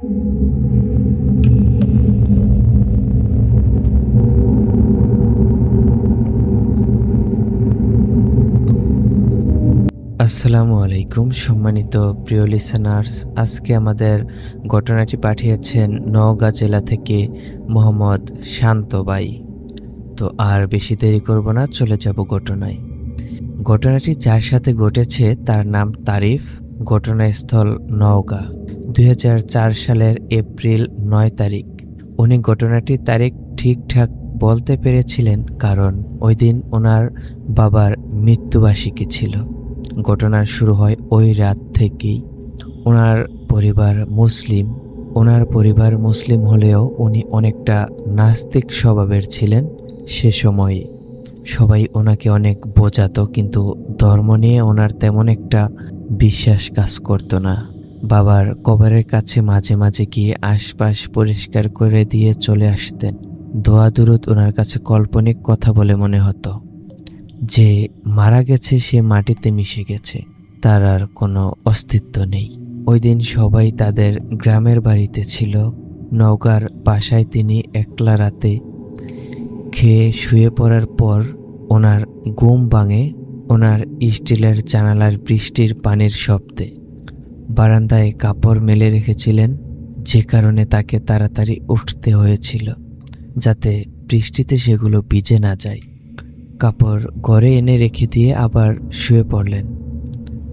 আসসালামু আলাইকুম, সম্মানিত প্রিয় লিসেনার্স আজকে আমাদের ঘটনাটি পাঠিয়েছেন নওগাঁ জেলা থেকে মোহাম্মদ শান্তবাই তো আর বেশি দেরি করব না, চলে যাব ঘটনায়। ঘটনাটি যার সাথে ঘটেছে, তার নাম তারিফ। ঘটনাস্থল নওগাঁ। দু হাজার চার সালের এপ্রিল নয় তারিখ। উনি ঘটনাটির তারিখ ঠিকঠাক বলতে পেরেছিলেন কারণ ওই দিন ওনার বাবার মৃত্যুবার্ষিকী ছিল। ঘটনার শুরু হয় ওই রাত থেকেই। ওনার পরিবার মুসলিম। ওনার পরিবার মুসলিম হলেও উনি অনেকটা নাস্তিক স্বভাবের ছিলেন সে সময়ে। সবাই ওনাকে অনেক বোঝাতো, কিন্তু ধর্ম নিয়ে ওনার তেমন একটা বিশ্বাস কাজ করতো না। বাবার কবরের কাছে মাঝে মাঝে গিয়ে আশপাশ পরিষ্কার করে দিয়ে চলে আসতেন। দোয়া দুরুদ ওনার কাছে কাল্পনিক কথা বলে মনে হতো। যে মারা গেছে, সে মাটিতে মিশে গেছে। তার আর কোনো অস্তিত্ব নেই। ওই দিন সবাই তাদের গ্রামের বাড়িতে ছিল। নৌকার বাসায় তিনি একলা রাতে খেয়ে শুয়ে পড়ার পর ওনার ঘুম ভাঙে। ওনার স্টিলের জানালার বৃষ্টির পানির শব্দে বারান্দায় কাপড় মেলে রেখেছিলেন, যে কারণে তাকে তাড়াতাড়ি উঠতে হয়েছিল, যাতে বৃষ্টিতে সেগুলো ভিজে না যায়। কাপড় ঘরে এনে রেখে দিয়ে আবার শুয়ে পড়লেন।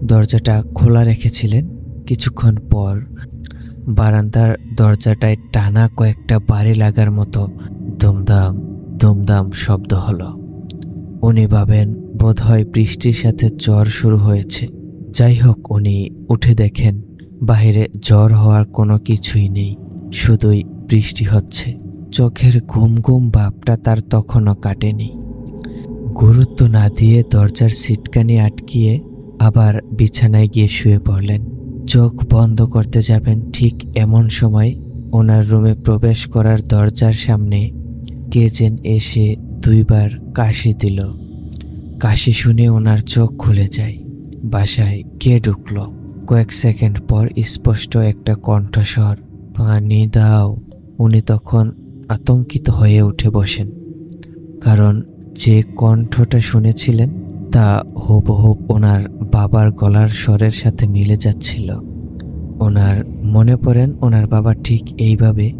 দরজাটা খোলা রেখেছিলেন কিছুক্ষণ পর। বারান্দার দরজাটায় টানা কয়েকটা বাড়ি লাগার মতো ধুমধাম ধুমধাম শব্দ হলো। উনি ভাবেন, বোধহয় বৃষ্টির সাথে জ্বর শুরু হয়েছে। যাই হোক উনি উঠে দেখেন বাইরে জ্বর হওয়ার কোনো কিছুই নেই, শুধুই বৃষ্টি হচ্ছে। চোখের ঘুম ঘুম ভাবটা তার তখনও কাটেনি। গুরুত্ব না দিয়ে দরজার সিটকানি আটকিয়ে আবার বিছানায় গিয়ে শুয়ে পড়লেন। চোখ বন্ধ করতে যাবেন ঠিক এমন সময় ওনার রুমে প্রবেশ করার দরজার সামনে কে যেন এসে দুইবার কাশি দিল। কাশি শুনে ওনার চোখ খুলে যায়। বাসায় কে ঢুকলো। কয়েক সেকেন্ড পর স্পষ্ট একটা কণ্ঠস্বর, পানি দাও। উনি তখন আতঙ্কিত হয়ে উঠে বসেন। কারণ যে কণ্ঠটা শুনেছিলেন, তা হুবহুব ওনার বাবার গলার স্বরের সাথে মিলে যাচ্ছিল। ওনার মনে পড়েন ওনার বাবা ঠিক এইভাবে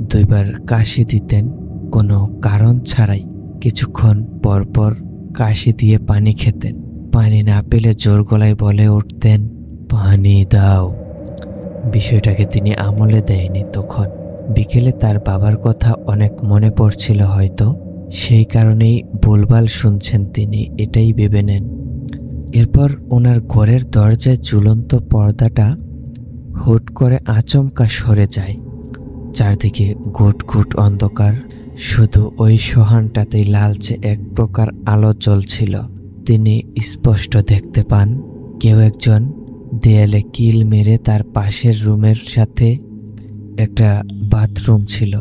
দুইবার কাশি দিতেন, কোনো কারণ ছাড়াই কিছুক্ষণ পরপর কাশি দিয়ে পানি খেতেন। পানি না পেলে জোর গলায় বলে উঠতেন, পানি দাও। বিষয়টাকে তিনি আমলে দেয়নি তখন। বিকেলে তার বাবার কথা অনেক মনে পড়ছিল হয়তো। সেই কারণেই ভুলভাল শুনছেন তিনি এটাই ভেবে নেন। এরপর ওনার ঘরের দরজায় ঝুলন্ত পর্দাটা হুট করে আচমকা সরে যায়। চারদিকে ঘুট ঘুট অন্ধকার। শুধু ওই সোহানটাতেই লালচে এক প্রকার আলো জ্বলছিল। তিনি স্পষ্ট দেখতে পান, কেউ একজন দেয়ালে কিল মেরে তার পাশের রুমের সাথে একটা বাথরুম ছিল।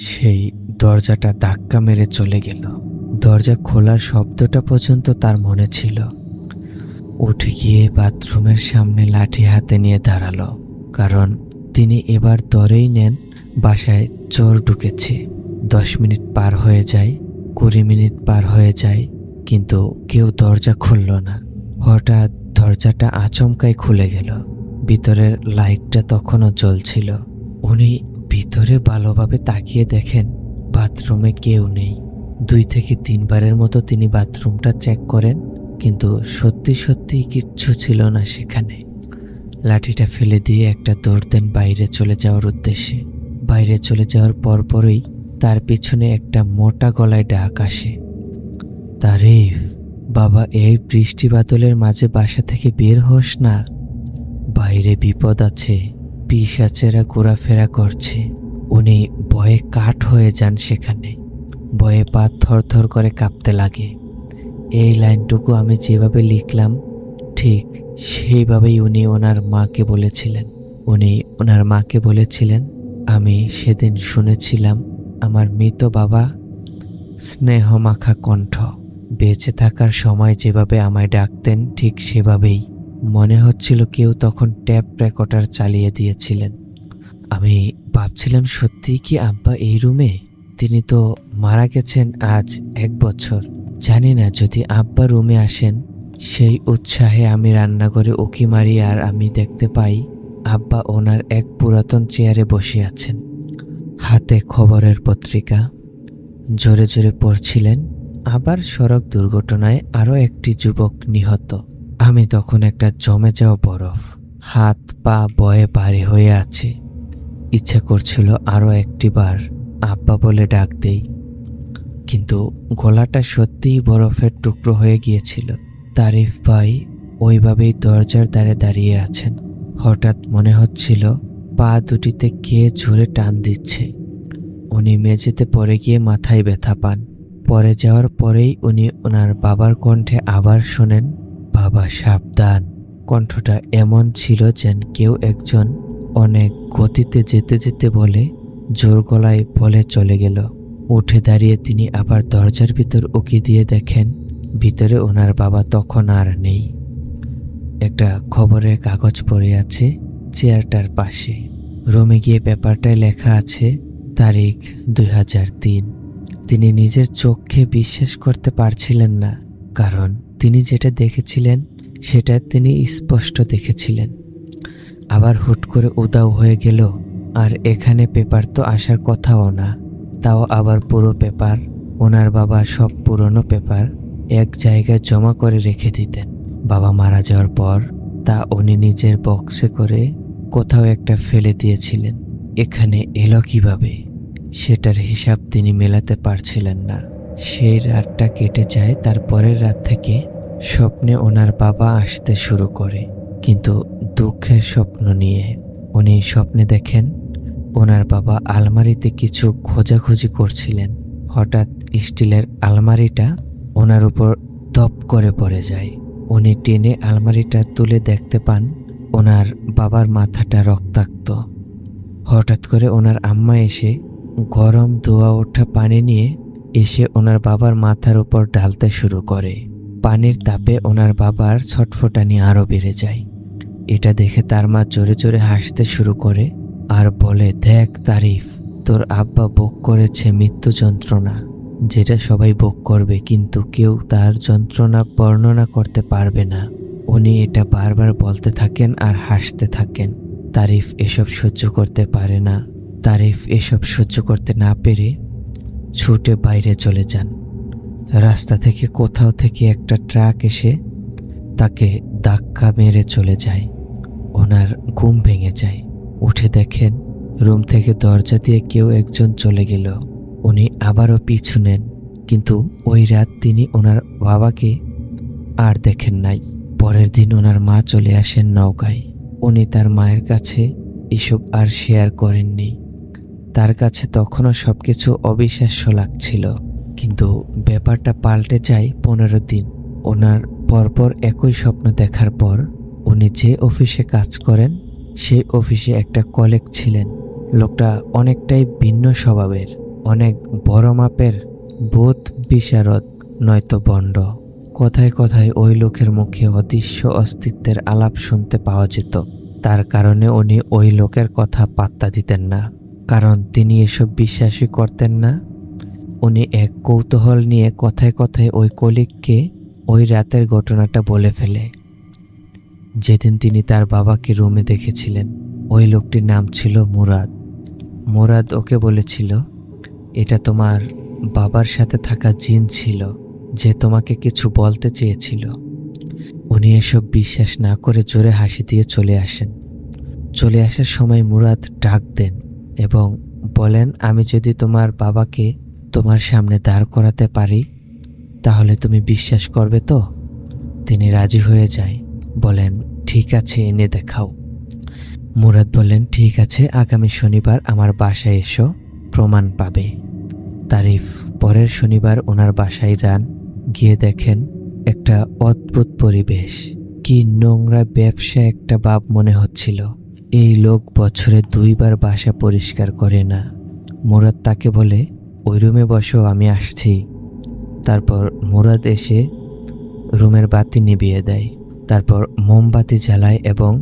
সেই দরজাটা ধাক্কা মেরে চলে গেল। দরজা খোলার শব্দটা পর্যন্ত তার মনে ছিল। উঠে গিয়ে বাথরুমের সামনে লাঠি হাতে নিয়ে দাঁড়াল, কারণ তিনি এবার দরেই নেন, বাসায় চোর ঢুকেছে। দশ মিনিট পার হয়ে যায়, কুড়ি মিনিট পার হয়ে যায় কিন্তু কেউ দরজা খুলল না। হঠাৎ দরজাটা আচমকাই খুলে গেল। ভিতরের লাইটটা তখনও জ্বলছিল। উনি ভিতরে ভালোভাবে তাকিয়ে দেখেন, বাথরুমে কেউ নেই। দুই থেকে তিনবারের মতো তিনি বাথরুমটা চেক করেন, কিন্তু সত্যি সত্যি কিচ্ছু ছিল না সেখানে। লাঠিটা ফেলে দিয়ে একটা দৌড় দেন বাইরে চলে যাওয়ার উদ্দেশ্যে। বাইরে চলে যাওয়ার পরপরই তার পিছনে একটা মোটা গলায় ডাক আসে। তারিফ, বাবা এই বৃষ্টি বাদলের মাঝে বাসা থেকে বের হোস না। বাইরে বিপদ আছে, পিসাচেরা ঘোরাফেরা করছে। উনি ভয়ে কাঠ হয়ে যান সেখানে, ভয়ে পা থরথর করে কাঁপতে লাগে। এই লাইনটুকু আমি যেভাবে লিখলাম, ঠিক সেইভাবেই উনি ওনার মাকে বলেছিলেন। উনি ওনার মাকে বলেছিলেন, আমি সেদিন শুনেছিলাম আমার মৃত বাবা স্নেহমাখা কণ্ঠ। বেঁচে থাকার সময় যেভাবে আমায় ডাকতেন, ঠিক সেভাবেই। মনে হচ্ছিল কেউ তখন ট্যাপ রেকর্ডার চালিয়ে দিয়েছিলেন। আমি ভাবছিলাম, সত্যিই কি আব্বা এই রুমে? তিনি তো মারা গেছেন আজ এক বছর। জানি না, যদি আব্বা রুমে আসেন, সেই উৎসাহে আমি রান্নাঘরে উকি মারি আর আমি দেখতে পাই, আব্বা ওনার এক পুরাতন চেয়ারে বসে আছেন। হাতে খবরের পত্রিকা। জোরে জোরে পড়ছিলেন আবার সড়ক দুর্ঘটনায় আরও একটি যুবক নিহত। আমি তখন একটা জমে যাওয়া বরফ, হাত, পা বয়ে ভারী হয়ে আছে। ইচ্ছা করছিল আরও একটি বার আব্বা বলে ডাক দেই। কিন্তু গলাটা সত্যিই বরফের টুকরো হয়ে গিয়েছিল। তারিফ ভাই ওইভাবেই দরজার দ্বারে দাঁড়িয়ে আছেন। হঠাৎ মনে হচ্ছিল পা দুটিতে কে জোরে টান দিচ্ছে। উনি মেঝেতে পড়ে গিয়ে মাথায় ব্যথা পান। পরে যাওয়ার পরেই উনি ওনার বাবার কণ্ঠে আবার শোনেন, বাবা, সাবধান। কণ্ঠটা এমন ছিল যেন কেউ একজন অনেক গতিতে যেতে যেতে বলে জোর গলায় বলে চলে গেল। উঠে দাঁড়িয়ে তিনি আবার দরজার ভিতর উকি দিয়ে দেখেন, ভিতরে ওনার বাবা তখন আর নেই। একটা খবরের কাগজ পড়ে আছে চেয়ারটার পাশে। রুমে গিয়ে পেপারটায় লেখা আছে, তারিখ দু হাজার তিন। তিন নিজের চোখে বিশ্বাস করতে পারছিলেন না, কারণ তিনি যেটা দেখেছিলেন, সেটা তিনি স্পষ্ট দেখেছিলেন। আবার হুট করে উদাও হয়ে গেল, আর এখানে পেপার তো আসার কথাও না। তাও আবার পুরো পেপার, ওনার বাবা সব পুরনো পেপার, এক জায়গায় জমা করে রেখে দিতেন। বাবা মারা যাওয়ার পর, তা উনি নিজের বক্সে করে কোথাও একটা ফেলে দিয়েছিলেন। এখানে এলো কীভাবে? সেটার হিসাব তিনি মেলাতে পারছিলেন না। সেই রাতটা কেটে যায়, তার পরের রাত থেকে স্বপ্নে ওনার বাবা আসতে শুরু করে। কিন্তু দুঃখের স্বপ্ন নিয়ে উনি স্বপ্নে দেখেন, ওনার বাবা আলমারিতে কিছু খোঁজাখুঁজি করছিলেন। হঠাৎ স্টিলের আলমারিটা ওনার উপর দপ করে পড়ে যায়। উনি টেনে আলমারিটা তুলে দেখতে পান, ওনার বাবার মাথাটা রক্তাক্ত। হঠাৎ করে ওনার আম্মা এসে গরম ধোয়া ওঠা পানি নিয়ে এসে ওনার বাবার মাথার উপর ঢালতে শুরু করে। পানির তাপে ওনার বাবার ছটফটানি আরও বেড়ে যায়। এটা দেখে তার মা জোরে জোরে হাসতে শুরু করে আর বলে, দেখ তারিফ, তোর আব্বা ভোগ করেছে মৃত্যু যন্ত্রণা, যেটা সবাই ভোগ করবে, কিন্তু কেউ তার যন্ত্রণা বর্ণনা করতে পারবে না। উনি এটা বারবার বলতে থাকেন আর হাসতে থাকেন। তারিফ এসব সহ্য করতে পারে না। তারিফ এসব সহ্য করতে না পেরে ছুটে বাইরে চলে যান। রাস্তা থেকে কোথাও থেকে একটা ট্রাক এসে তাকে ধাক্কা মেরে চলে যায়। ওনার ঘুম ভেঙে যায়। উঠে দেখেন রুম থেকে দরজা দিয়ে কেউ একজন চলে গেল। উনি আবারও পিছু নেন, কিন্তু ওই রাত তিনি ওনার বাবাকে আর দেখেন নাই। পরের দিন ওনার মা চলে আসেন নৌকায় উনি তার মায়ের কাছে এসব আর শেয়ার করেননি। তার কাছে তখনও সব কিছু অবিশ্বাস্য লাগছিল। কিন্তু ব্যাপারটা পাল্টে যায় পনেরো দিন। ওনার পরপর একই স্বপ্ন দেখার পর উনি যে অফিসে কাজ করেন, সেই অফিসে একটা কলেগ ছিলেন। লোকটা অনেকটাই ভিন্ন স্বভাবের, অনেক বড় মাপের, বোধ বিশারদ, নয়তো বন্ড। কথায় কথায় ওই লোকের মুখে অদৃশ্য অস্তিত্বের আলাপ শুনতে পাওয়া যেত। তার কারণে উনি ওই লোকের কথা পাত্তা দিতেন না। কারণ তিনি এসব বিশ্বাসই করতেন না। উনি এক কৌতূহল নিয়ে কথায় কথায় ওই কলিগকে ওই রাতের ঘটনাটা বলে ফেলে। যেদিন তিনি তার বাবাকে রুমে দেখেছিলেন, ওই লোকটির নাম ছিল মুরাদ। মুরাদ ওকে বলেছিল, এটা তোমার বাবার সাথে থাকা জিন ছিল, যে তোমাকে কিছু বলতে চেয়েছিল। উনি এসব বিশ্বাস না করে জোরে হাসি দিয়ে চলে আসেন। চলে আসার সময় মুরাদ ডাক দেন এবং বলেন, আমি যদি তোমার বাবাকে তোমার সামনে দাঁড় করাতে পারি, তাহলে তুমি বিশ্বাস করবে তো? তিনি রাজি হয়ে যায়। বলেন, ঠিক আছে, এনে দেখাও। মুরাদ বলেন, ঠিক আছে, আগামী শনিবার আমার বাসায় এসো, প্রমাণ পাবে। তারিফ, পরের শনিবার ওনার বাসায় যান, গিয়ে দেখেন একটা অদ্ভুত পরিবেশ। কি নোংরা ব্যবসা একটা বাপ মনে হচ্ছিল। এই লোক বছরে দুইবার বাসা পরিষ্কার করে না। মুরাদ তাকে বলে, ওই রুমে বসো, আমি আসছি। তারপর মুরাদ এসে রুমের বাতি নিভিয়ে দেয়। তারপর মোমবাতি জ্বালায় এবং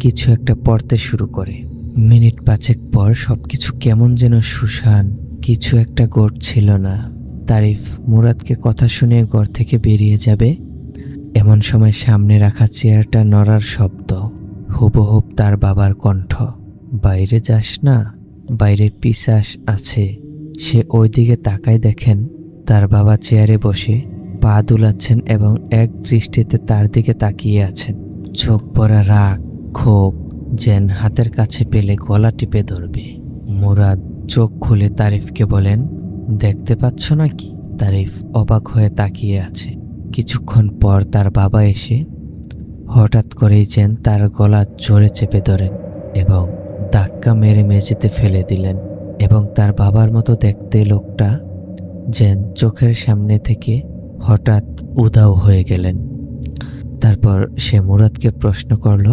কিছু একটা পড়তে শুরু করে। মিনিট পাঁচেক পর সবকিছু কেমন যেন সুশান, কিছু একটা ঘটছিল না। তারিফ মুরাদকে কথা শুনে ঘর থেকে বেরিয়ে যাবে, এমন সময় সামনে রাখা চেয়ারটা নড়ার শব্দ। হুবহুব তার বাবার কণ্ঠ, বাইরে যাস না, বাইরে পিসাস আছে। সে ওইদিকে তাকায় দেখেন, তার বাবা চেয়ারে বসে পা দুলাচ্ছেন এবং এক দৃষ্টিতে তার দিকে তাকিয়ে আছেন। চোখ পড়া রাগ, ক্ষোভ যেন হাতের কাছে পেলে গলা টিপে ধরবে। মুরাদ চোখ খুলে তারিফকে বলেন, দেখতে পাচ্ছ নাকি? তারিফ অবাক হয়ে তাকিয়ে আছে। কিছুক্ষণ পর তার বাবা এসে হঠাৎ করেই যেন তার গলা জোরে চেপে ধরেন এবং ধাক্কা মেরে মেঝেতে ফেলে দিলেন এবং তার বাবার মতো দেখতে লোকটা যেন চোখের সামনে থেকে হঠাৎ উদাও হয়ে গেলেন। তারপর সে মুরাদকে প্রশ্ন করল,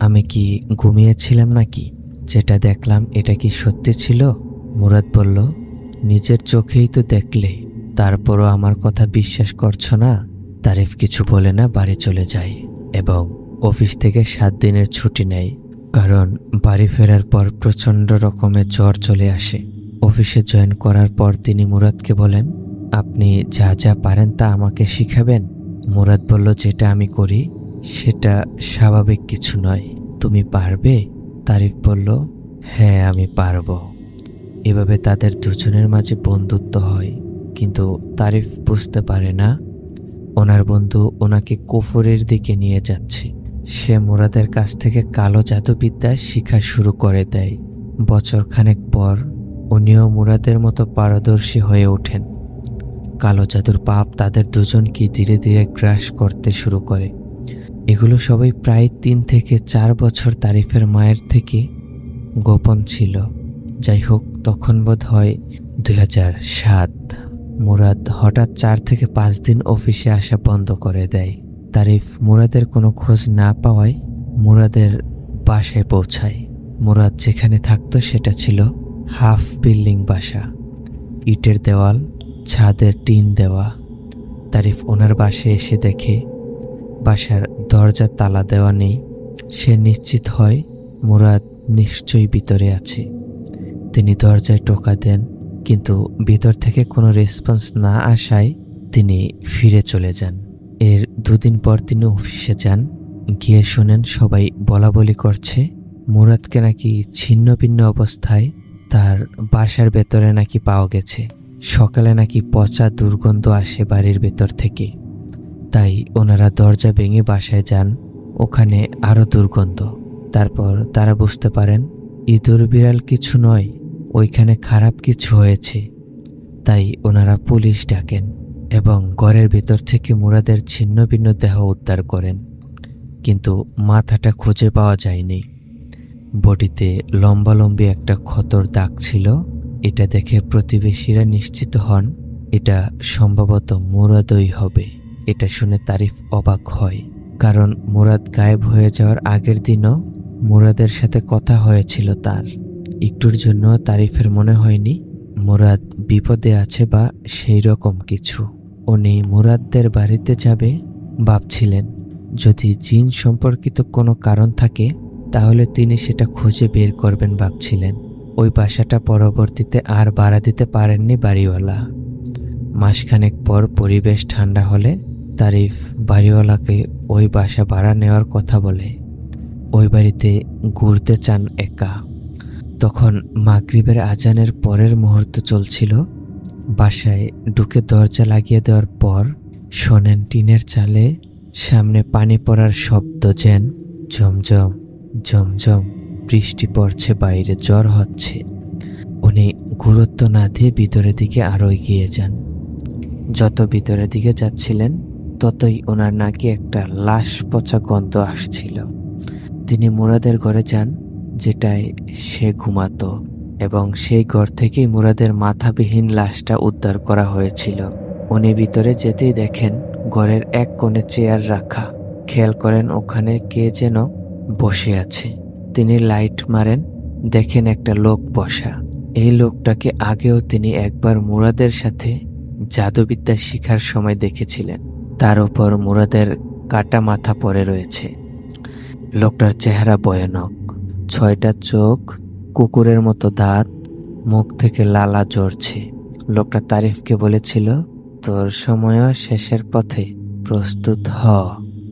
আমি কি ঘুমিয়েছিলাম নাকি? যেটা দেখলাম এটা কি সত্যি ছিল? মুরাদ বলল, নিজের চোখেই তো দেখলে। তারপরও আমার কথা বিশ্বাস করছ না? তারিফ কিছু বলে না বাড়ি চলে যায়। এবং অফিস থেকে সাত দিনের ছুটি নেয়, কারণ বাড়ি ফেরার পর প্রচণ্ড রকমের জ্বর চলে আসে। অফিসে জয়েন করার পর তিনি মুরাদকে বলেন, আপনি যা যা পারেন তা আমাকে শিখাবেন? মুরাদ বলল, যেটা আমি করি, সেটা স্বাভাবিক কিছু নয়। তুমি পারবে? তারিফ বলল হ্যাঁ আমি পারব। এভাবে তাদের দুজনের মাঝে বন্ধুত্ব হয়, কিন্তু তারিফ বুঝতে পারে না ওনার বন্ধু ওনাকে কুফরের দিকে নিয়ে যাচ্ছে। সে মুরাদের কাছ থেকে কালো জাদুবিদ্যা শিখা শুরু করে দেয়। বছরখানেক পর উনিও মুরাদের মতো পারদর্শী হয়ে ওঠেন। কালো জাদুর পাপ তাদের দুজনকে ধীরে ধীরে গ্রাস করতে শুরু করে। এগুলো সবাই প্রায় তিন থেকে চার বছর তারিফের মায়ের থেকে গোপন ছিল। যাই হোক, তখন বোধ হয় দুই সাত। মুরাদ হঠাৎ চার থেকে পাঁচ দিন অফিসে আসা বন্ধ করে দেয়। তারিফ মুরাদের কোনো খোঁজ না পাওয়ায় মুরাদের বাসায় পৌঁছায়। মুরাদ যেখানে থাকতো সেটা ছিল হাফ বিল্ডিং বাসা, ইটের দেওয়াল, ছাদের টিন দেওয়া। তারিফ ওনার বাসে এসে দেখে, বাসার দরজা তালা দেওয়া নেই। সে নিশ্চিত হয় মুরাদ নিশ্চয়ই ভিতরে আছে। তিনি দরজায় টোকা দেন কিন্তু ভিতর থেকে কোনো রেসপন্স না আসায় তিনি ফিরে চলে যান। এর দুদিন পর তিনি অফিসে যান, গিয়ে শোনেন সবাই বলা বলি করছে, মুরাদকে নাকি ছিন্ন ভিন্ন অবস্থায় তার বাসার ভেতরে নাকি পাওয়া গেছে। সকালে নাকি পচা দুর্গন্ধ আসে বাড়ির ভেতর থেকে। তাই ওনারা দরজা ভেঙে বাসায় যান, ওখানে আরও দুর্গন্ধ। তারপর তারা বুঝতে পারেন, ইঁদুর বিড়াল কিছু নয় ওইখানে খারাপ কিছু হয়েছে। তাই ওনারা পুলিশ ডাকেন এবং ঘরের ভেতর থেকে মুরাদের ছিন্ন ভিন্ন দেহ উদ্ধার করেন। কিন্তু মাথাটা খুঁজে পাওয়া যায়নি। বডিতে লম্বালম্বি একটা ক্ষতর দাগ ছিল। এটা দেখে প্রতিবেশীরা নিশ্চিত হন, এটা সম্ভবত মুরাদই হবে। এটা শুনে তারিফ অবাক হয়। কারণ মুরাদ গায়েব হয়ে যাওয়ার আগের দিনও মুরাদের সাথে কথা হয়েছিল তার। একটুর জন্য তারিফের মনে হয়নি। মুরাদ বিপদে আছে বা সেই রকম কিছু। উনি মুরাদদের বাড়িতে যাবে ভাবছিলেন। যদি জিন সম্পর্কিত কোনো কারণ থাকে, তাহলে তিনি সেটা খুঁজে বের করবেন ভাবছিলেন। ওই বাসাটা পরবর্তীতে আর বাড়া দিতে পারেননি বাড়িওয়ালা। মাসখানেক পর পরিবেশ ঠান্ডা হলে তারিফ বাড়িওয়ালাকে ওই বাসা ভাড়া নেওয়ার কথা বলে। ওই বাড়িতে ঘুরতে চান একা। তখন মাগরিবের আজানের পরের মুহূর্ত চলছিল। বাসায় ঢুকে দরজা লাগিয়ে দেওয়ার পর শোনেন টিনের চালে সামনে পানি পড়ার শব্দ যেন ঝমঝম ঝমঝম বৃষ্টি পড়ছে, বাইরে জ্বর হচ্ছে। উনি গুরুত্ব না দিয়ে ভিতরের দিকে আরও এগিয়ে যান। যত ভিতরের দিকে যাচ্ছিলেন, ততই ওনার নাকি একটা লাশ পচা গন্ধ আসছিল। তিনি মুরাদের ঘরে যান যেটায় সে ঘুমাতো এবং সেই ঘর থেকেই মুরাদের মাথাবিহীন লাশটা উদ্ধার করা হয়েছিল। উনি ভিতরে যেতেই দেখেন ঘরের এক কোণে চেয়ার রাখা। খেয়াল করেন ওখানে কে যেন বসে আছে। তিনি লাইট মারেন, দেখেন একটা লোক বসা। এই লোকটাকে আগেও তিনি একবার মুরাদের সাথে জাদুবিদ্যা শিখার সময় দেখেছিলেন। তার উপর মুরাদের কাটা মাথা পড়ে রয়েছে। লোকটার চেহারা ভয়ানক। ছয়টা চোখ, কুকুরের মতো দাঁত, মুখ থেকে লালা ঝরছে। লোকটা তারিফকে বলেছিল, তোর সময়ও শেষের পথে, প্রস্তুত হ।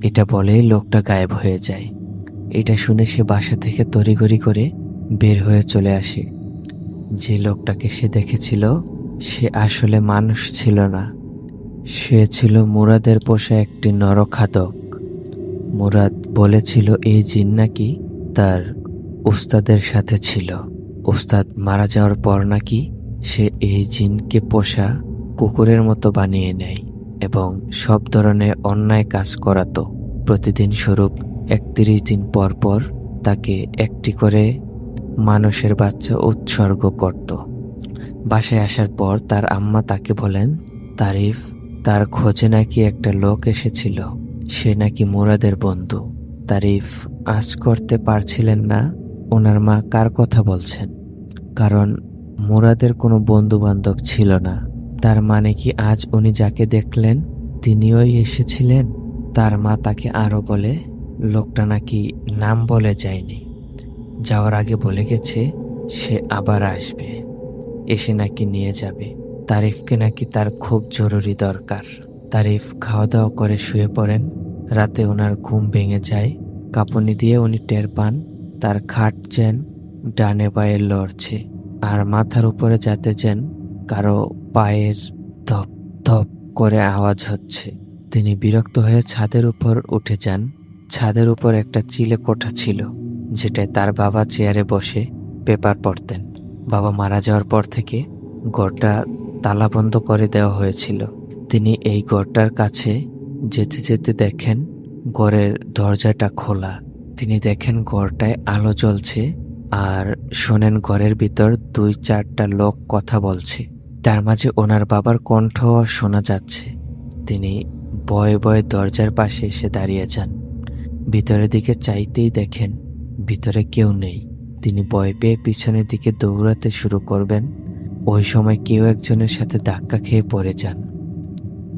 এটা বলেই লোকটা গায়েব হয়ে যায়। এটা শুনে সে বাসা থেকে তড়িঘড়ি করে বের হয়ে চলে আসে। যে লোকটাকে সে দেখেছিল, সে আসলে মানুষ ছিল না। সে ছিল মুরাদের পোষা একটি নরখাদক। মুরাদ বলেছিল, এই জিন নাকি তার উস্তাদের সাথে ছিল। ওস্তাদ মারা যাওয়ার পর নাকি সে এই জিনকে পোষা কুকুরের মতো বানিয়ে নেয় এবং সব ধরনের অন্যায় কাজ করাতো। প্রতিদিন স্বরূপ একত্রিশ দিন পর পর তাকে একটি করে মানুষের বাচ্চা উৎসর্গ করত। বাসায় আসার পর তার আম্মা তাকে বলেন, তারিফ, তার খোঁজে নাকি একটা লোক এসেছিল। সে নাকি মুরাদের বন্ধু। তারিফ, আজ করতে পারছিলেন না? ওনার মা কার কথা বলছেন? কারণ মোরাদের কোনো বন্ধু বান্ধব ছিল না। তার মানে কি আজ উনি যাকে দেখলেন, তিনিও এসেছিলেন? তার মা তাকে আরও বলে, লোকটা নাকি নাম বলে যায়নি। যাওয়ার আগে বলে গেছে, সে আবার আসবে। এসে নাকি নিয়ে যাবে। তারিফকে নাকি তার খুব জরুরি দরকার। তারিফ খাওয়া দাওয়া করে শুয়ে পড়েন। রাতে ওনার ঘুম ভেঙে যায়। কাঁপুনি দিয়ে উনি টের পান। তার খাট যেন ডানে পায়ে লড়ছে আর মাথার উপরে যাতে যেন কারও পায়ের ধপ ধপ করে আওয়াজ হচ্ছে। তিনি বিরক্ত হয়ে ছাদের উপর উঠে যান। ছাদের উপর একটা চিলে কোঠা ছিল, যেটায় তার বাবা চেয়ারে বসে পেপার পড়তেন। বাবা মারা যাওয়ার পর থেকে ঘরটা তালাবন্ধ করে দেওয়া হয়েছিল। তিনি এই ঘরটার কাছে যেতে যেতে দেখেন ঘরের দরজাটা খোলা। তিনি দেখেন ঘরটায় আলো জ্বলছে আর শোনেন ঘরের ভিতর দুই চারটা লোক কথা বলছে। তার মাঝে ওনার বাবার কণ্ঠ শোনা যাচ্ছে। তিনি বয়ে বয়ে দরজার পাশে এসে দাঁড়িয়ে যান। ভিতরের দিকে চাইতেই দেখেন ভিতরে কেউ নেই। তিনি ভয় পেয়ে পিছনের দিকে দৌড়াতে শুরু করবেন। ওই সময় কেউ একজনের সাথে ধাক্কা খেয়ে পড়ে যান।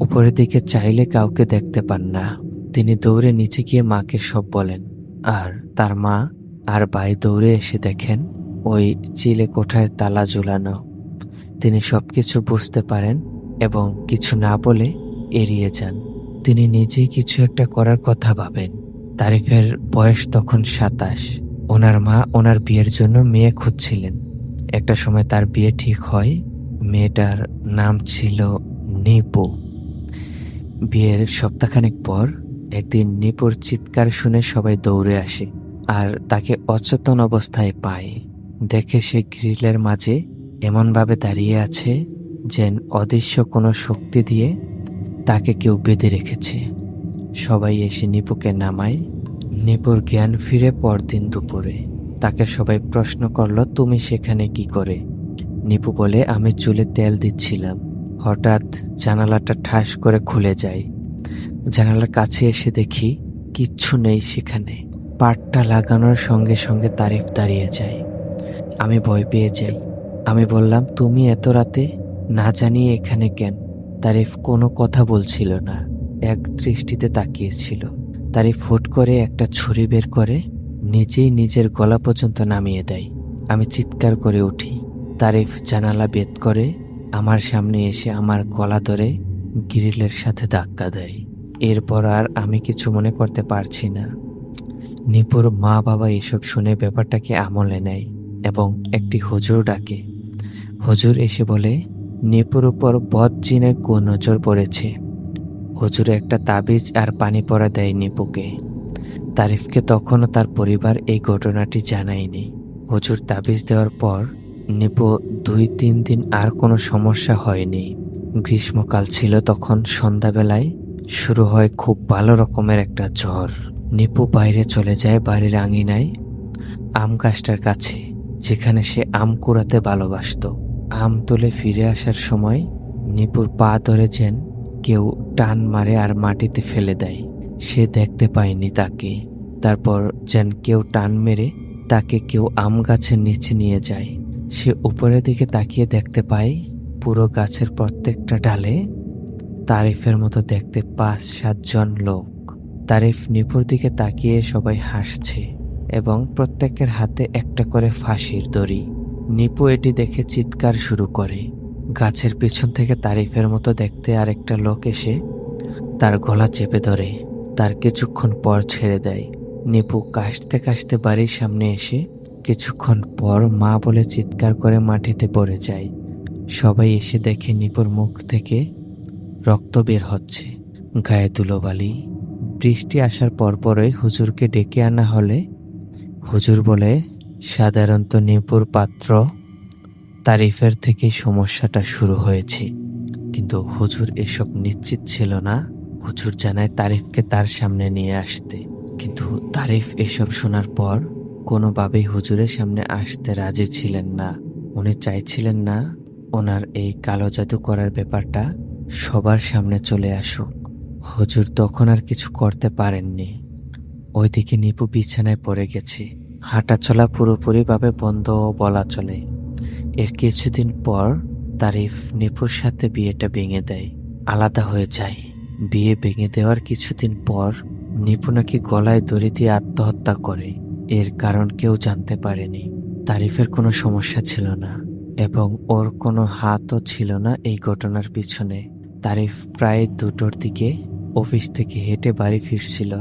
উপরের দিকে চাইলে কাউকে দেখতে পান না। তিনি দৌড়ে নিচে গিয়ে মাকে সব বলেন। আর তার মা আর ভাই দৌড়ে এসে দেখেন ওই চিলে কোঠায় তালা ঝুলানো। তিনি সব কিছু বুঝতে পারেন এবং কিছু না বলে এড়িয়ে যান। তিনি নিজেই কিছু একটা করার কথা ভাবেন। তারিফের বয়স তখন সাতাশ। ওনার মা ওনার বিয়ের জন্য মেয়ে খুঁজছিলেন। একটা সময় তার বিয়ে ঠিক হয়, মেয়েটার নাম ছিল নিপু। বিয়ের সপ্তাহখানেক পর একদিন নিপুর চিৎকার শুনে সবাই দৌড়ে আসে আর তাকে অচেতন অবস্থায় পায়। দেখে সে গ্রিলের মাঝে এমনভাবে দাঁড়িয়ে আছে যেন অদৃশ্য কোনো শক্তি দিয়ে তাকে কেউ বেঁধে রেখেছে। সবাই এসে নিপুকে নামায়। নিপুর জ্ঞান ফিরে পরদিন দুপুরে। তাকে সবাই প্রশ্ন করল, তুমি সেখানে কি করে? নিপু বলে, আমি চুলে তেল দিচ্ছিলাম। হঠাৎ জানালাটা ঠাস করে খুলে যায়। জানালার কাছে এসে দেখি কিচ্ছু নেই সেখানে। পাটটা লাগানোর সঙ্গে সঙ্গে তারিফ দাঁড়িয়ে যায়। আমি ভয় পেয়ে যাই। আমি বললাম, তুমি এত রাতে না জানিয়ে এখানে কেন? তারিফ কোনো কথা বলছিল না, এক দৃষ্টিতে তাকিয়েছিল। তারিফ হুট করে একটা ছুরি বের করে নিজেই নিজের গলা পর্যন্ত নামিয়ে দেয়। আমি চিৎকার করে উঠি। তারিফ জানালা বেদ করে আমার সামনে এসে আমার গলা ধরে গ্রিলের সাথে ধাক্কা দেয়। এরপর আর আমি কিছু মনে করতে পারছি না। নিপুর মা বাবা এসব শুনে ব্যাপারটাকে আমলে নেয় এবং একটি হুজুর ডাকে। হুজুর এসে বলে, নিপুর উপর বদ জিনের নজর পড়েছে। হুজুর একটা তাবিজ আর পানি পরা দেয় নিপুকে। তারিফকে তখনও তার পরিবার এই ঘটনাটি জানায়নি। হুজুর তাবিজ দেওয়ার পর নিপু দুই তিন দিন আর কোনো সমস্যা হয়নি। গ্রীষ্মকাল ছিল তখন সন্ধ্যাবেলায় শুরু হয় খুব ভালো রকমের একটা জ্বর নিপু বাইরে চলে যায় বাড়ির আঙিনায় আম গাছটার কাছে, যেখানে সে আম কুড়াতে ভালোবাসত। আম তুলে ফিরে আসার সময় নিপুর পা ধরে যেন কেউ টান মারে আর মাটিতে ফেলে দেয়। সে দেখতে পায়নি তাকে। তারপর যেন কেউ টান মেরে তাকে কেউ আম গাছের নিচে নিয়ে যায়। সে উপরের দিকে তাকিয়ে দেখতে পায় পুরো গাছের প্রত্যেকটা ডালে তারিফের মতো দেখতে পাঁচ সাতজন লোক। তারিফ নিপুর দিকে তাকিয়ে সবাই হাসছে এবং প্রত্যেকের হাতে একটা করে ফাঁসির দড়ি। নিপু এটি দেখে চিৎকার শুরু করে। গাছের পিছন থেকে তারিফের মতো দেখতে আরেকটা লোক এসে তার গলা চেপে ধরে, তার কিছুক্ষণ পর ছেড়ে দেয়। নিপু কাশতে কাশতে বাড়ির সামনে এসে কিছুক্ষণ পর মা বলে চিৎকার করে মাটিতে পড়ে যায়। সবাই এসে দেখে নিপুর মুখ থেকে রক্ত বের হচ্ছে। গায়ে ধুলোবালি। বৃষ্টি আসার পরপরই হুজুরকে ডেকে আনা হলে হুজুর বলে, সাধারণত নিপুর পাত্র তারিফের থেকে সমস্যাটা শুরু হয়েছে। কিন্তু হুজুর এসব নিশ্চিত ছিল না। হুজুর জানায় তারিফকে তার সামনে নিয়ে আসতে। কিন্তু তারিফ এসব শোনার পর কোনোভাবেই হুজুরের সামনে আসতে রাজি ছিলেন না। উনি চাইছিলেন না ওনার এই কালো জাদু করার ব্যাপারটা সবার সামনে চলে আসুক। হুজুর তখন আর কিছু করতে পারেননি। ওইদিকে নিপু বিছানায় পড়ে গেছে। হাঁটা চলা পুরোপুরিভাবে বন্ধ বলা চলে। এর কিছুদিন পর তারিফ নিপুর সাথে বিয়েটা ভেঙে দেয়। আলাদা হয়ে যায়। বিয়ে ভেঙে দেওয়ার কিছুদিন পর নিপু নাকি গলায় দড়ি দিয়ে আত্মহত্যা করে। এর কারণ কেউ জানতে পারেনি। তারিফের কোনো সমস্যা ছিল না এবং ওর কোনো হাতও ছিল না এই ঘটনার পিছনে। তারিফ প্রায় দুটোর দিকে অফিস থেকে হেঁটে বাড়ি ফিরছিল।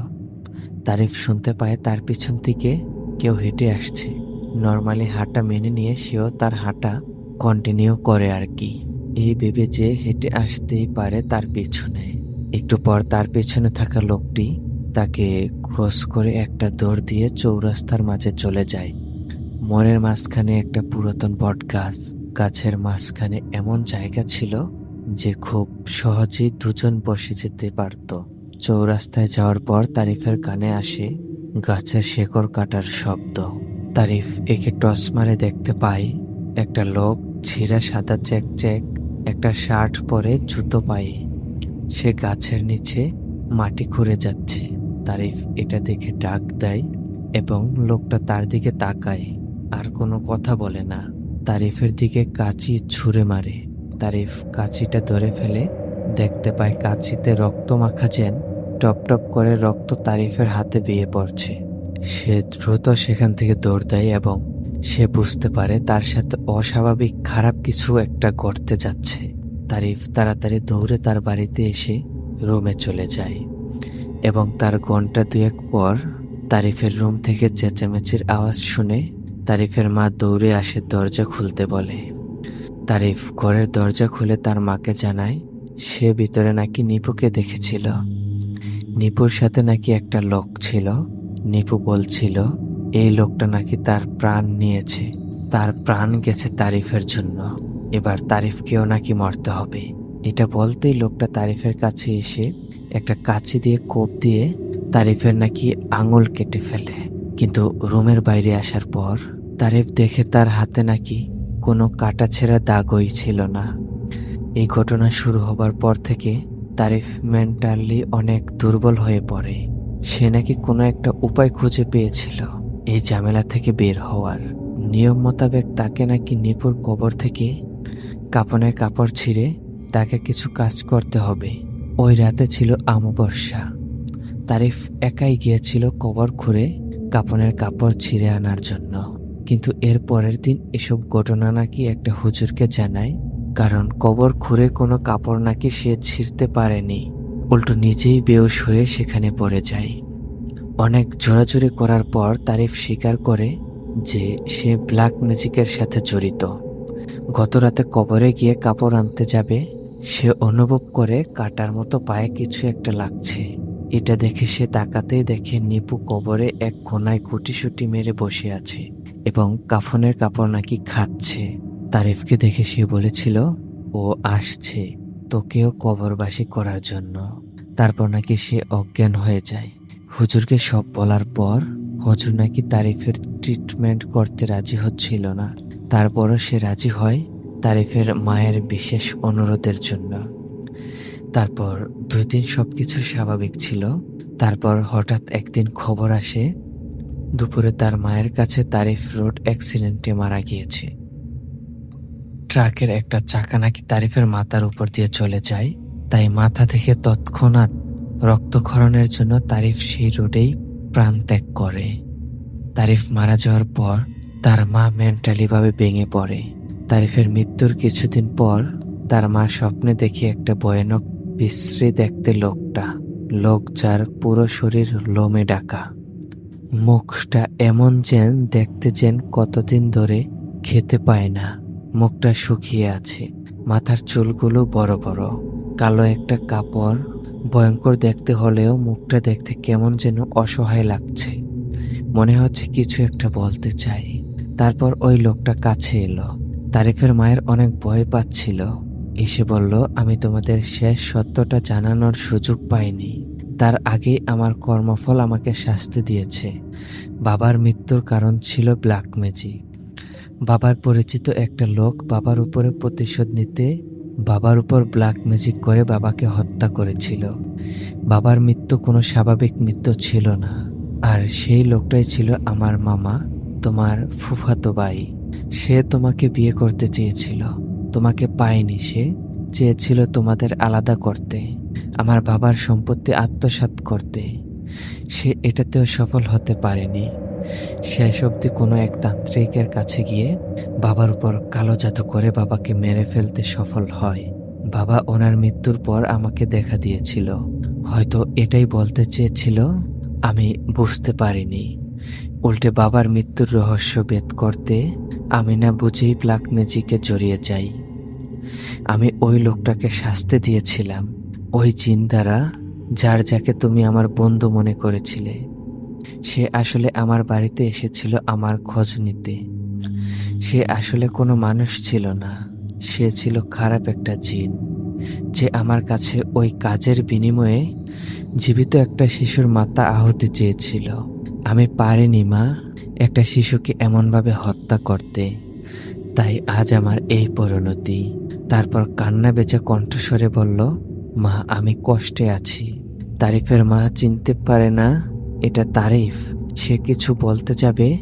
তারিফ শুনতে পায় তার পিছন থেকে কেউ হেঁটে আসছে। নর্মালি হাঁটা মেনে নিয়ে সেও তার হাঁটা কন্টিনিউ করে আর কি। এই ভেবে যে হেঁটে আসতেই পারে তার পিছনে। একটু পর তার পেছনে থাকা লোকটি তাকে ক্রস করে একটা দৌড় দিয়ে চৌরাস্তার মাঝে চলে যায়। মনের মাঝখানে একটা পুরাতন বট গাছ গাছের মাঝখানে এমন জায়গা ছিল যে খুব সহজেই দুজন বসে যেতে পারত। চৌরাস্তায় যাওয়ার পর তারিফের কানে আসে গাছের শেকড় কাটার শব্দ। তারিফ একে টস মারে দেখতে পায়, একটা লোক ছিঁড়া সাদা চেক চেক একটা শার্ট পরে জুতো পায়ে। সে গাছের নিচে মাটি খুঁড়ে যাচ্ছে। তারিফ এটা দেখে ডাক দেয় এবং লোকটা তার দিকে তাকায়, আর কোনো কথা বলে না। তারিফের দিকে কাঁচি ছুঁড়ে মারে। তারিফ কাঁচিটা ধরে ফেলে, দেখতে পায় কাঁচিতে রক্ত মাখা যেন টপ টপ করে রক্ত তারিফের হাতে বিয়ে পড়ছে। সে দ্রুত সেখান থেকে দৌড় দেয় এবং সে বুঝতে পারে তার সাথে অস্বাভাবিক খারাপ কিছু একটা ঘটতে যাচ্ছে। তারিফ তাড়াতাড়ি দৌড়ে তার বাড়িতে এসে রুমে চলে যায় এবং তার ঘণ্টা দুয়েক পর তারিফের রুম থেকে চেঁচামেচির আওয়াজ শুনে তারিফের মা দৌড়ে আসে দরজা খুলতে বলে। তারিফ ঘরের দরজা খুলে তার মাকে জানায়, সে ভিতরে নাকি নিপুকে দেখেছিল। নিপুর সাথে নাকি একটা লোক ছিল। নিপু বলছিল, এই লোকটা নাকি তার প্রাণ নিয়েছে। তার প্রাণ গেছে তারিফের জন্য। এবার তারিফকেও নাকি মরতে হবে। এটা বলতেই লোকটা তারিফের কাছে এসে একটা কাছি দিয়ে কোপ দিয়ে তারিফের নাকি আঙুল কেটে ফেলে। কিন্তু রুমের বাইরে আসার পর তারিফ দেখে তার হাতে নাকি কোনো কাটা ছেঁড়া দাগই ছিল না। এই ঘটনা শুরু হবার পর থেকে তারিফ মেন্টালি অনেক দুর্বল হয়ে পড়ে। সে নাকি কোনো একটা উপায় খুঁজে পেয়েছিল। এই ঝামেলা থেকে বের হওয়ার নিয়ম মোতাবেক তাকে নাকি নিপুর কবর থেকে কাপনের কাপড় ছিঁড়ে তাকে কিছু কাজ করতে হবে। ওই রাতে ছিল অমাবস্যা। তারিফ একাই গিয়েছিল কবর খুঁড়ে কাপনের কাপড় ছিঁড়ে আনার জন্য। কিন্তু এর পরের দিন এসব ঘটনা নাকি একটা হুজুরকে জানায়, কারণ কবর খুঁড়ে কোনো কাপড় নাকি সে ছিঁড়তে পারেনি। উল্টো নিজেই বেউস হয়ে সেখানে পড়ে যায়। অনেক জোরাজুরি করার পর তারিফ স্বীকার করে যে সে ব্ল্যাক ম্যাজিকের সাথে জড়িত। গত রাতে কবরে গিয়ে কাপড় আনতে যাবে, সে অনুভব করে কাটার মতো পায়ে কিছু একটা লাগছে। এটা দেখে সে তাকাতেই দেখে নিপু কবরে এক কোনায় কুটিসুটি মেরে বসে আছে। এবং কাফনের কাপড় নাকি খাচ্ছে। তারিফকে দেখে সে বলেছিল, ও আসছে, তোকেও কবরবাসী করার জন্য। তারপর নাকি সে অজ্ঞান হয়ে যায়। হুজুরকে সব বলার পর হুজুর নাকি তারিফের ট্রিটমেন্ট করতে রাজি হচ্ছিল না। তারপরও সে রাজি হয় তারিফের মায়ের বিশেষ অনুরোধের জন্য। তারপর দুই দিন সবকিছু স্বাভাবিক ছিল। তারপর হঠাৎ একদিন খবর আসে দুপুরে তার মায়ের কাছে তারিফ রোড অ্যাক্সিডেন্টে মারা গিয়েছে। ট্রাকের একটা চাকা নাকি তারিফের মাথার উপর দিয়ে চলে যায়, তাই মাথা থেকে তৎক্ষণাৎ রক্তক্ষরণের জন্য তারিফ সেই রোডেই প্রাণ ত্যাগ করে। তারিফ মারা যাওয়ার পর তার মা মেন্টালিভাবে ভেঙে পড়ে। তারিফের মৃত্যুর কিছুদিন পর তার মা স্বপ্নে দেখে একটা ভয়ানক বিশ্রী দেখতে লোকটা, লোক যার পুরো শরীর লোমে ডাকা মুখটা এমন যেন দেখতে যেন কতদিন ধরে খেতে পায় না। মুখটা শুকিয়ে আছে, মাথার চুলগুলো বড় বড়। কালো একটা কাপড়, ভয়ঙ্কর দেখতে হলেও মুখটা দেখতে কেমন যেন অসহায় লাগছে। মনে হচ্ছে কিছু একটা বলতে চাই। তারপর ওই লোকটা কাছে এলো। তারিফের মায়ের অনেক ভয় পাচ্ছিল। এসে বলল, আমি তোমাদের শেষ সত্যটা জানানোর সুযোগ পাইনি। তার আগে আমার কর্মফল আমাকে শাস্তি দিয়েছে। বাবার মৃত্যুর কারণ ছিল ব্ল্যাক ম্যাজিক বাবার পরিচিত একটা লোক বাবার উপরে প্রতিশোধ নিতে বাবার উপর ব্ল্যাক ম্যাজিক করে বাবাকে হত্যা করেছিল। বাবার মৃত্যু কোনো স্বাভাবিক মৃত্যু ছিল না। আর সেই লোকটাই ছিল আমার মামা, তোমার ফুফাতো ভাই। সে তোমাকে বিয়ে করতে চেয়েছিল। তোমাকে পায়নি সে, চেয়েছিল তোমাদের আলাদা করতে। আমার বাবার সম্পত্তি আত্মসাৎ করতে। সে এটাতেও সফল হতে পারেনি। শেষ অবধি কোনো এক তান্ত্রিকের কাছে গিয়ে বাবার উপর কালো জাদু করে বাবাকে মেরে ফেলতে সফল হয়। বাবা ওনার মৃত্যুর পর আমাকে দেখা দিয়েছিল। হয়তো এটাই বলতে চেয়েছিল, আমি বুঝতে পারিনি। উল্টে বাবার মৃত্যুর রহস্য ভেদ করতে আমি না বুঝেই প্লাক ম্যাজিকে জড়িয়ে যাই। আমি ওই লোকটাকে শাস্তি দিয়েছিলাম। ওই জিন দ্বারা যার যাকে তুমি আমার বন্ধু মনে করেছিলে, সে আসলে আমার বাড়িতে এসেছিল আমার খোঁজ নিতে। সে আসলে কোনো মানুষ ছিল না, সে ছিল খারাপ একটা জিন, যে আমার কাছে ওই কাজের বিনিময়ে জীবিত একটা শিশুর মাথা আহতি চেয়েছিল। আমি পারিনি মা, একটা শিশুকে এমনভাবে হত্যা করতে। তাই আজ আমার এই পরিণতি। তারপর কান্না বেচা কণ্ঠস্বরে বলল মা, আমি কষ্টে আছি। তারিফের মা চিনতে পারে না, এটা তারিফ। সে কিছু বলতে যাবে,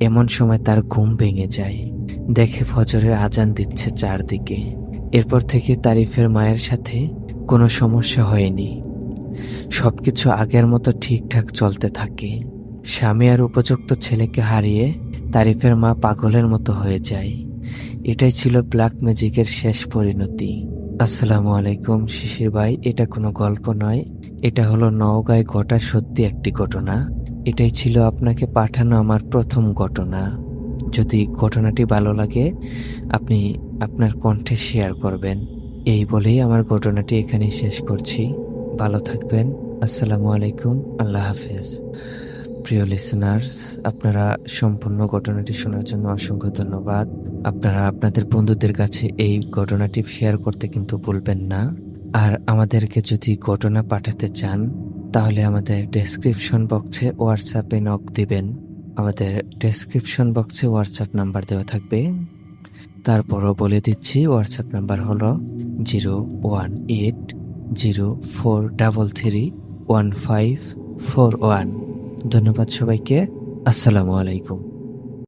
এমন সময় তার ঘুম ভেঙে যায়। দেখে ফজরের আজান দিচ্ছে চারদিকে। এরপর থেকে তারিফের মায়ের সাথে কোনো সমস্যা হয়নি। সবকিছু আগের মতো ঠিকঠাক চলতে থাকে। স্বামী আর উপযুক্ত ছেলেকে হারিয়ে তারিফের মা পাগলের মতো হয়ে যায়। এটাই ছিল ব্ল্যাক ম্যাজিকের শেষ পরিণতি। আসসালামু আলাইকুম, শিশির ভাই। এটা কোনো গল্প নয়। এটা হলো নওগাঁয় ঘটা সত্যি একটি ঘটনা। এটাই ছিল আপনাকে পাঠানো আমার প্রথম ঘটনা। যদি ঘটনাটি ভালো লাগে, আপনি আপনার কণ্ঠে শেয়ার করবেন। এই বলেই আমার ঘটনাটি এখানেই শেষ করছি। ভালো থাকবেন। আসসালামু আলাইকুম। আল্লাহ হাফেজ। প্রিয় লিসনার্স আপনারা সম্পূর্ণ ঘটনাটি শোনার জন্য অসংখ্য ধন্যবাদ। আপনারা আপনাদের বন্ধুদের কাছে এই ঘটনাটি শেয়ার করতে কিন্তু ভুলবেন না। আর আমাদেরকে যদি ঘটনা পাঠাতে চান, তাহলে আমাদের ডেসক্রিপশন বক্সে হোয়াটসঅ্যাপে নক দিবেন। আমাদের ডেসক্রিপশন বক্সে হোয়াটসঅ্যাপ নাম্বার দেওয়া থাকবে। তারপরও বলে দিচ্ছি হোয়াটসঅ্যাপ নাম্বার হলো zero one eight zero four double three one five four one ধন্যবাদ সবাইকে। আসসালামু আলাইকুম।